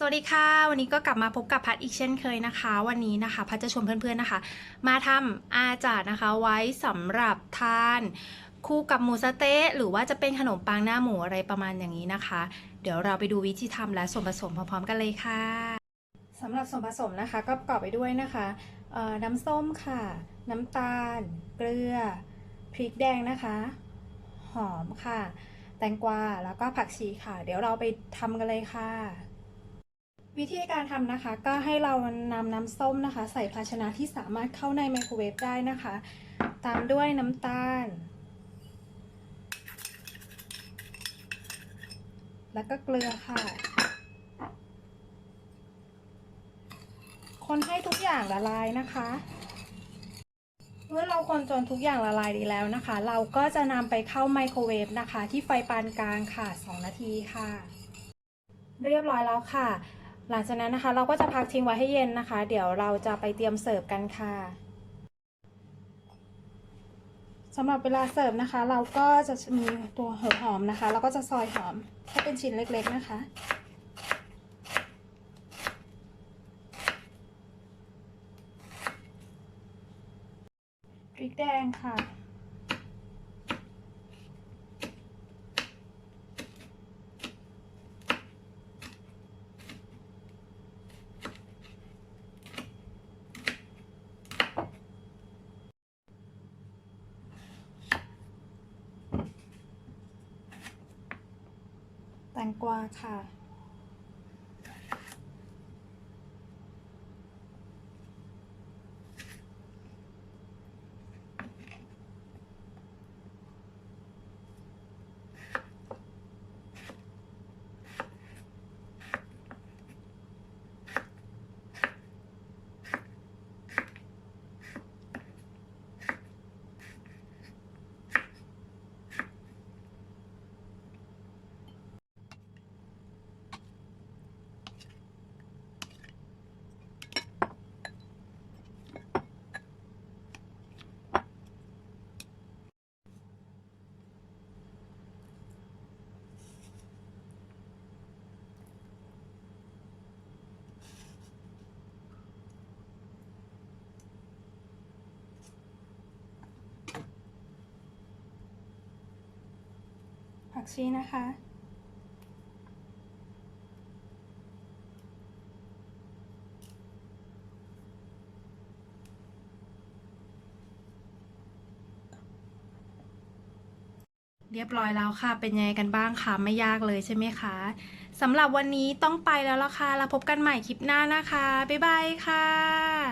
สวัสดีค่ะ วันนี้ก็กลับมาพบกับพัดอีกเช่นเคยนะคะ วันนี้นะคะ พัดจะชวนเพื่อนๆนะคะ มาทำอาจาดนะคะไว้สำหรับทาน คู่กับหมูสเต๊ะหรือว่าจะเป็นขนมปังหน้าหมูอะไรประมาณอย่างนี้นะคะ เดี๋ยวเราไปดูวิธีทำและส่วนผสมพร้อมๆกันเลยค่ะสำหรับส่วนผสมนะคะ ก็ประกอบไปด้วยนะคะน้ำส้มค่ะ น้ำตาล เกลือพริกแดงนะคะ หอมค่ะ แตงกวาแล้วก็ผักชีค่ะ เดี๋ยวเราไปทำกันเลยค่ะ วิธีการทำนะคะก็ให้เรานำน้ำส้มนะคะ ใส่ภาชนะที่สามารถเข้าในไมโครเวฟได้นะคะ ตามด้วยน้ำตาล แล้วก็เกลือค่ะ คนให้ทุกอย่างละลายนะคะ เมื่อเราคนจนทุกอย่างละลายดีแล้วนะคะ เราก็จะนำไปเข้าไมโครเวฟนะคะ ที่ไฟปานกลางค่ะ 2 นาทีค่ะ เรียบร้อยแล้วค่ะ หลังจากนั้นนะคะ เราก็จะพักทิ้งไว้ให้เย็นนะคะ เดี๋ยวเราจะไปเตรียมเสิร์ฟกันค่ะสำหรับเวลาเสิร์ฟนะคะ เราก็จะมีตัวหัวหอมนะคะ แล้วก็จะซอยหอมให้เป็นชิ้นเล็กๆนะคะ พริกแดงค่ะ แตงกวาค่ะ ชีนะคะ เรียบร้อยแล้วค่ะ เป็นยังไงกันบ้างคะไม่ยากเลยใช่ไหมคะสำหรับวันนี้ต้องไปแล้วละค่ะแล้วพบกันใหม่คลิปหน้านะคะ บ๊ายบายค่ะ